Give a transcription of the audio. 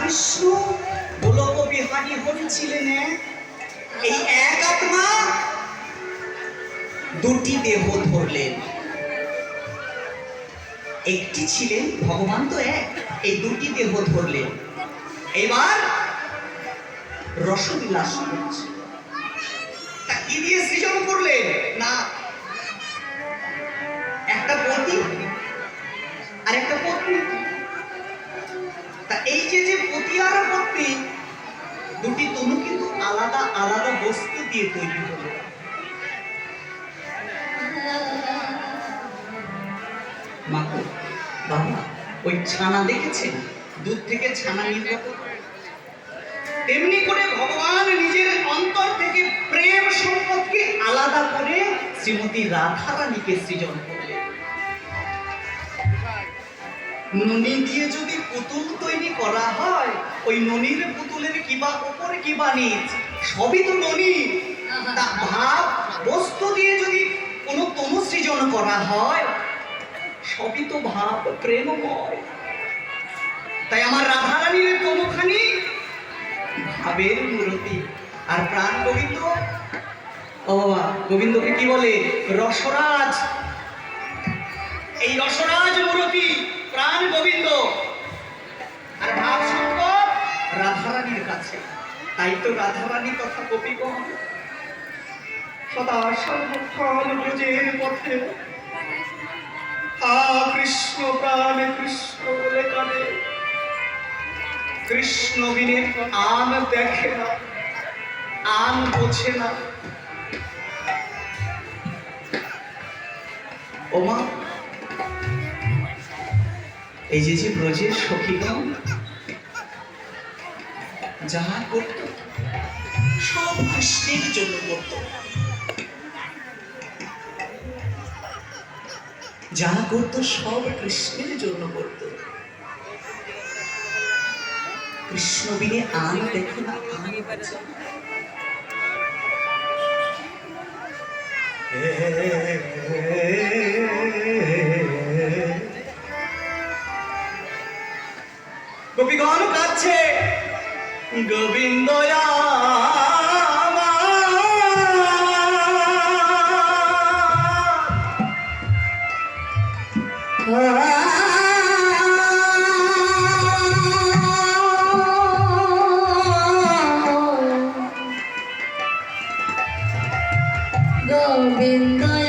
কৃষ্ণ গোলক বিহারী হয়েছিলেন। এই এক আত্মা দুটি দেহ ধরলেন একটি ছিলেন ভগবান তো এক, এই দুটি দেহ ধরলেন এবার রসবিলাস করছে। তা কি দিয়ে সৃজন করলেন না। একটা পতি আর একটা পত্নী। তা এই যে যে পতি আর পত্নী, দুটি তনু কিন্তু আলাদা আলাদা বস্তু দিয়ে তৈরি হলো। মাকু বাবা, ওই ছানা দেখেছেন? দুধ থেকে ছানা নির্গত। তেমনি করে ভগবান নিজের অন্তর থেকে প্রেম সম্পদকে আলাদা করে শ্রীমতী রাধারানীকে সৃজন করলেন। ননি দিয়ে যদি পুতুল তৈরি করা হয়, ওই ননির পুতুলের কিবা উপরে কিবা নিচ, সবই তো ননি তা ভাব, বস্তু দিয়ে যদি কোনো তনু সৃজন করা হয়, সবই তো ভাব, প্রেমময়। তাই আমার রাধারানীর তনুখানি ভাবের মূরতি আর প্রাণ গোবিন্দ? ও গোবিন্দকে কি বলে? রসরাজ। এই রসরাজ মূরতি প্রাণ গোবিন্দ। আর ভাব সম্পদ রাধারানীর কাছে। তাই তো রাধারানী কপি কম সদা সর্বক্ষণ ব্রজের পথে। কৃষ্ণ, প্রাণ কৃষ্ণ। কৃষ্ণ বিনে আন দেখে না, আন বোঝে না। ওমা এই যে যে ব্রজের সখীগণ, যাহা করত, সব কৃষ্ণের জন্য করত। যাহা করত, সব কৃষ্ণের জন্য করত। কৃষ্ণ বিনে আন দেখে না গোপীগণ কাছে গোবিন্দ Tiền